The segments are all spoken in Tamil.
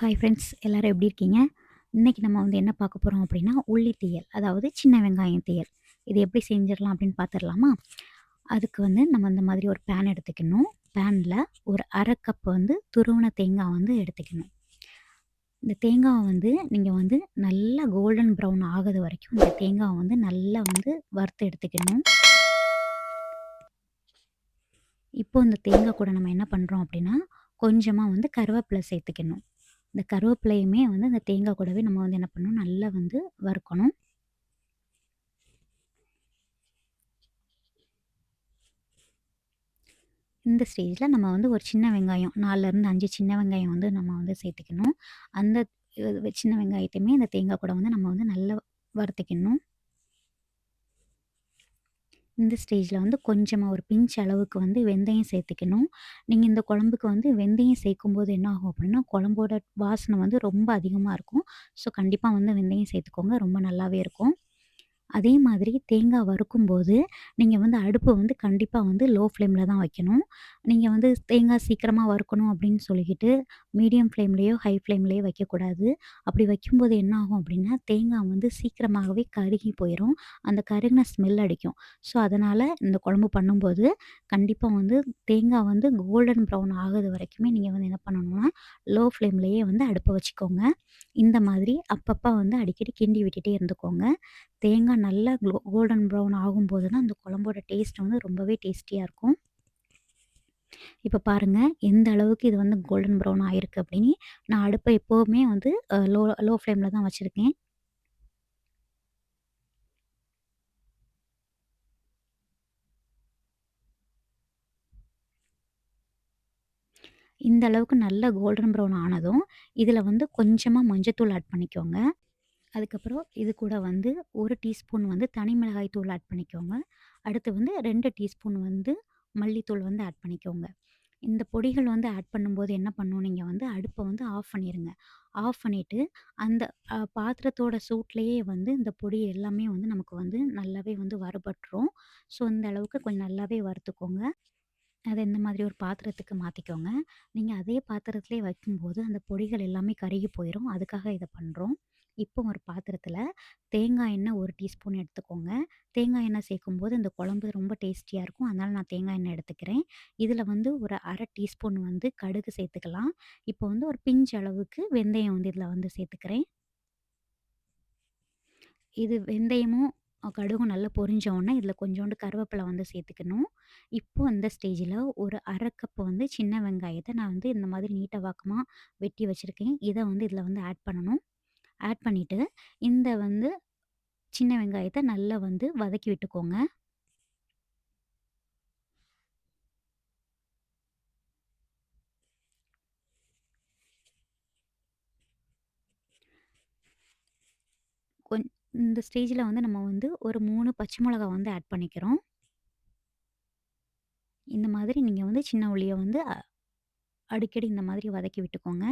ஹாய் ஃப்ரெண்ட்ஸ் எல்லோரும் எப்படி இருக்கீங்க? இன்னைக்கு நம்ம வந்து என்ன பார்க்க போகிறோம் அப்படின்னா, உள்ளி தீயல். அதாவது சின்ன வெங்காயம் தீயல். இது எப்படி செஞ்சிடலாம் அப்படின்னு பார்த்துடலாமா? அதுக்கு வந்து நம்ம இந்த மாதிரி ஒரு பேன் எடுத்துக்கணும். பேனில் ஒரு அரை கப் வந்து துருவன தேங்காய் வந்து எடுத்துக்கணும். இந்த தேங்காவை வந்து நீங்கள் வந்து நல்லா கோல்டன் ப்ரௌன் ஆகிறது வரைக்கும் இந்த தேங்காவை வந்து நல்லா வந்து வறுத்து எடுத்துக்கணும். இப்போ இந்த தேங்காய் கூட நம்ம என்ன பண்ணுறோம் அப்படின்னா, கொஞ்சமாக வந்து கருவேப்பிலை சேர்த்துக்கணும். இந்த கருவேப்பிலையுமே வந்து இந்த தேங்காய் கூடவே நம்ம வந்து என்ன பண்ணணும், நல்லா வந்து வறுக்கணும். இந்த ஸ்டேஜில் நம்ம வந்து ஒரு சின்ன வெங்காயம் 4லருந்து 5 சின்ன வெங்காயம் வந்து நம்ம வந்து சேர்த்துக்கணும். அந்த சின்ன வெங்காயத்தையுமே இந்த தேங்காய் கூட வந்து நம்ம வந்து நல்லா வறுத்துக்கணும். இந்த ஸ்டேஜில் வந்து கொஞ்சமாக ஒரு பிஞ்ச் அளவுக்கு வந்து வெந்தயம் சேர்த்துக்கணும். நீங்கள் இந்த குழம்புக்கு வந்து வெந்தயம் சேர்க்கும்போது என்ன ஆகும் அப்படின்னா, குழம்போட வாசனை வந்து ரொம்ப அதிகமாக இருக்கும். ஸோ கண்டிப்பாக வந்து வெந்தயம் சேர்த்துக்கோங்க. ரொம்ப நல்லாவே இருக்கும். அதே மாதிரி தேங்காய் வறுக்கும்போது, நீங்கள் வந்து அடுப்பை வந்து கண்டிப்பாக வந்து லோ ஃப்ளேமில் தான் வைக்கணும். நீங்கள் வந்து தேங்காய் சீக்கிரமாக வறுக்கணும் அப்படின்னு சொல்லிக்கிட்டு, மீடியம் ஃப்ளேம்லேயோ ஹை ஃப்ளேம்லேயோ வைக்கக்கூடாது. அப்படி வைக்கும்போது என்ன ஆகும் அப்படின்னா, தேங்காய் வந்து சீக்கிரமாகவே கருகி போயிடும் அந்த கருகின ஸ்மெல் அடிக்கும். ஸோ அதனால் இந்த குழம்பு பண்ணும்போது, கண்டிப்பாக வந்து தேங்காய் வந்து கோல்டன் ப்ரவுன் ஆகுது வரைக்குமே நீங்கள் வந்து என்ன பண்ணணும்னா, லோ ஃப்ளேம்லேயே வந்து அடுப்பை வச்சுக்கோங்க. இந்த மாதிரி அப்பப்போ வந்து அடிக்கடி கிண்டி விட்டுட்டே இருந்துக்கோங்க. தேங்காய் நல்லா க்ளோ கோல்டன் ப்ரௌன் ஆகும்போது தான் அந்த குழம்போட டேஸ்ட் வந்து ரொம்பவே டேஸ்டியாக இருக்கும். இப்போ பாருங்கள் எந்த அளவுக்கு இது வந்து கோல்டன் ப்ரௌன் ஆயிருக்கு அப்படின்னு. நான் அடுப்பை எப்போவுமே வந்து லோ லோ ஃப்ளேமில் தான் வச்சுருக்கேன் இந்த அளவுக்கு நல்ல கோல்டன் ப்ரௌன் ஆனதும், இதில் வந்து கொஞ்சமாக மஞ்சத்தூள் ஆட் பண்ணிக்கோங்க. அதுக்கப்புறம் இது கூட வந்து ஒரு டீஸ்பூன் வந்து தனி மிளகாய் தூள் ஆட் பண்ணிக்கோங்க. அடுத்து வந்து ரெண்டு டீஸ்பூன் வந்து மல்லித்தூள் வந்து ஆட் பண்ணிக்கோங்க. இந்த பொடிகள் வந்து ஆட் பண்ணும்போது என்ன பண்ணணும், நீங்கள் வந்து அடுப்பை வந்து ஆஃப் பண்ணிடுங்க ஆஃப் பண்ணிவிட்டு அந்த பாத்திரத்தோட சூட்லேயே வந்து இந்த பொடி எல்லாமே வந்து நமக்கு வந்து நல்லாவே வந்து வறுபட்டுரும். ஸோ இந்த அளவுக்கு கொஞ்சம் நல்லாவே வறுத்துக்கோங்க. அதை இந்த மாதிரி ஒரு பாத்திரத்துக்கு மாற்றிக்கோங்க நீங்கள் அதே பாத்திரத்துலேயே வைக்கும்போது, அந்த பொடிகள் எல்லாமே கருகி போயிடும் அதுக்காக இதை பண்ணுறோம் இப்போ ஒரு பாத்திரத்தில் தேங்காய் எண்ணெய் ஒரு டீஸ்பூன் எடுத்துக்கோங்க. தேங்காய் எண்ணெய் சேர்க்கும்போது இந்த குழம்பு ரொம்ப டேஸ்டியாக இருக்கும். அதனால் நான் தேங்காய் எண்ணெய் எடுத்துக்கிறேன். இதில் வந்து ஒரு அரை டீஸ்பூன் வந்து கடுகு சேர்த்துக்கலாம். இப்போ வந்து ஒரு பிஞ்ச் அளவுக்கு வெந்தயம் வந்து இதில் வந்து சேர்த்துக்கிறேன். இது வெந்தயமும், கடுகும் நல்லா பொரிஞ்ச இதில் கொஞ்சோண்டு கருவேப்பிலை வந்து சேர்த்துக்கணும். இப்போ இந்த ஸ்டேஜில் ஒரு 1/2 கப் வந்து சின்ன வெங்காயத்தை நான் வந்து இந்த மாதிரி நீட்டை வாக்கமாக வெட்டி வச்சுருக்கேன் இதை வந்து இதில் வந்து ஆட் பண்ணணும். ஆட் பண்ணிவிட்டு இந்த வந்து சின்ன வெங்காயத்தை நல்லா வந்து வதக்கி விட்டுக்கோங்க. கொஞ் இந்த ஸ்டேஜில் வந்து நம்ம வந்து ஒரு மூணு பச்சை மிளகா வந்து ஆட் பண்ணிக்கிறோம். இந்த மாதிரி நீங்கள் வந்து சின்ன உள்ளிய வந்து அடிக்கடி இந்த மாதிரி வதக்கி விட்டுக்கோங்க.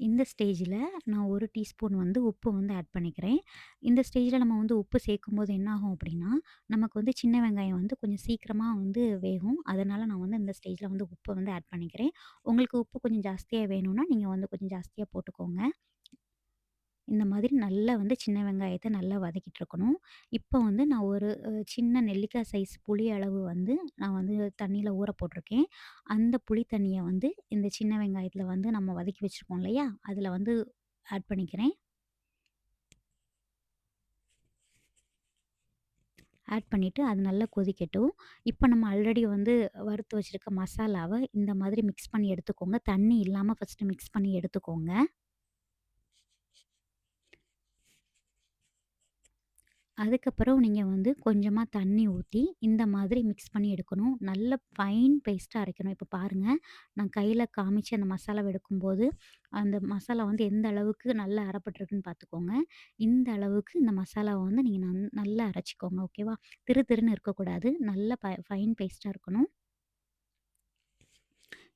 இந்த ஸ்டேஜில் நான் ஒரு டீஸ்பூன் வந்து உப்பு வந்து ஆட் பண்ணிக்கிறேன். இந்த ஸ்டேஜில் நம்ம வந்து உப்பு சேர்க்கும்போது போது என்னாகும் அப்படின்னா, நமக்கு வந்து சின்ன வெங்காயம் வந்து கொஞ்சம் சீக்கிரமாக வந்து வேகும். அதனால் நான் வந்து இந்த ஸ்டேஜில் வந்து உப்பை வந்து ஆட் பண்ணிக்கிறேன். உங்களுக்கு உப்பு கொஞ்சம் ஜாஸ்தியாக வேணும்னா, நீங்கள் வந்து கொஞ்சம் ஜாஸ்தியாக போட்டுக்கோங்க. இந்த மாதிரி நல்லா வந்து சின்ன வெங்காயத்தை நல்லா வதக்கிட்டு இருக்கணும். இப்போ வந்து நான் ஒரு சின்ன நெல்லிக்காய் சைஸ் புளி அளவு வந்து நான் வந்து தண்ணியில் ஊற போட்டிருக்கேன். அந்த புளி தண்ணியை வந்து இந்த சின்ன வெங்காயத்தில் வந்து நம்ம வதக்கி வச்சுருக்கோம் இல்லையா? அதில் வந்து ஆட் பண்ணிக்கிறேன். ஆட் பண்ணிவிட்டு அது நல்லா கொதிக்கட்டும். இப்போ நம்ம ஆல்ரெடி வந்து வறுத்து வச்சுருக்க மசாலாவை இந்த மாதிரி மிக்ஸ் பண்ணி எடுத்துக்கோங்க. தண்ணி இல்லாமல் ஃபஸ்ட்டு மிக்ஸ் பண்ணி எடுத்துக்கோங்க. அதுக்கப்புறம் நீங்கள் வந்து கொஞ்சமாக தண்ணி ஊற்றி இந்த மாதிரி மிக்ஸ் பண்ணி எடுக்கணும். நல்ல ஃபைன் பேஸ்ட்டா அரைக்கணும். இப்போ பாருங்க, நான் கையில காமிச்சு அந்த மசாலாவ எடுக்கும்போது, அந்த மசாலா வந்து எந்த அளவுக்கு நல்லா அரைப்பட்டுருக்குன்னு பார்த்துக்கோங்க. இந்த அளவுக்கு இந்த மசாலாவ வந்து நீங்க நன் நல்லா அரைச்சுக்கோங்க. ஓகேவா? திரு திருன்னு இருக்கக்கூடாது. நல்ல ப ஃபைன் பேஸ்ட்டா இருக்கணும்.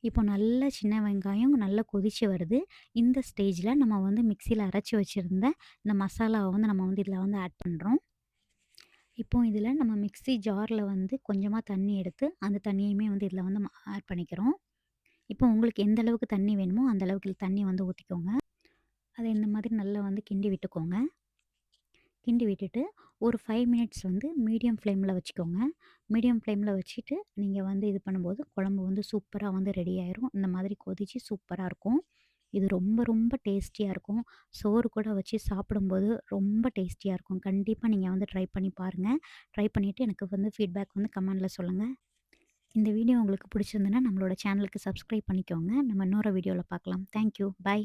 இப்போ நல்ல சின்ன வெங்காயம் நல்லா கொதிச்சு வருது. இந்த ஸ்டேஜ்ல நம்ம வந்து மிக்ஸியில அரைச்சு வச்சிருந்த இந்த மசாலாவ வந்து நம்ம வந்து இதில வந்து ஆட் பண்றோம். இப்போ இதில் நம்ம மிக்ஸி ஜாரில் வந்து கொஞ்சமாக தண்ணி எடுத்து, அந்த தண்ணியுமே வந்து இதில் வந்து ஆட் பண்ணிக்கிறோம். இப்போ உங்களுக்கு எந்த அளவுக்கு தண்ணி வேணுமோ, அந்த அளவுக்கு தண்ணி வந்து ஊற்றிக்கோங்க அதை இந்த மாதிரி நல்லா வந்து கிண்டி விட்டுக்கோங்க. கிண்டி விட்டுட்டு ஒரு ஃபைவ் மினிட்ஸ் வந்து மீடியம் ஃப்ளேமில் வச்சுக்கோங்க. மீடியம் ஃப்ளேமில் வச்சுட்டு நீங்கள் வந்து இது பண்ணும்போது குழம்பு வந்து சூப்பராக வந்து ரெடி ஆயிரும். இந்த மாதிரி கொதிச்சு சூப்பராக இருக்கும். இது ரொம்ப ரொம்ப டேஸ்டியாக இருக்கும். சோறு கூட வச்சு சாப்பிடும்போது ரொம்ப டேஸ்டியாக இருக்கும். கண்டிப்பாக நீங்கள் வந்து ட்ரை பண்ணி பாருங்கள் ட்ரை பண்ணிவிட்டு எனக்கு வந்து ஃபீட்பேக் வந்து கமெண்டில் சொல்லுங்கள் இந்த வீடியோ உங்களுக்கு பிடிச்சிருந்துன்னா நம்மளோட சேனலுக்கு சப்ஸ்கிரைப் பண்ணிக்கோங்க. நம்ம இன்னொரு வீடியோவில் பார்க்கலாம். Thank you. பை.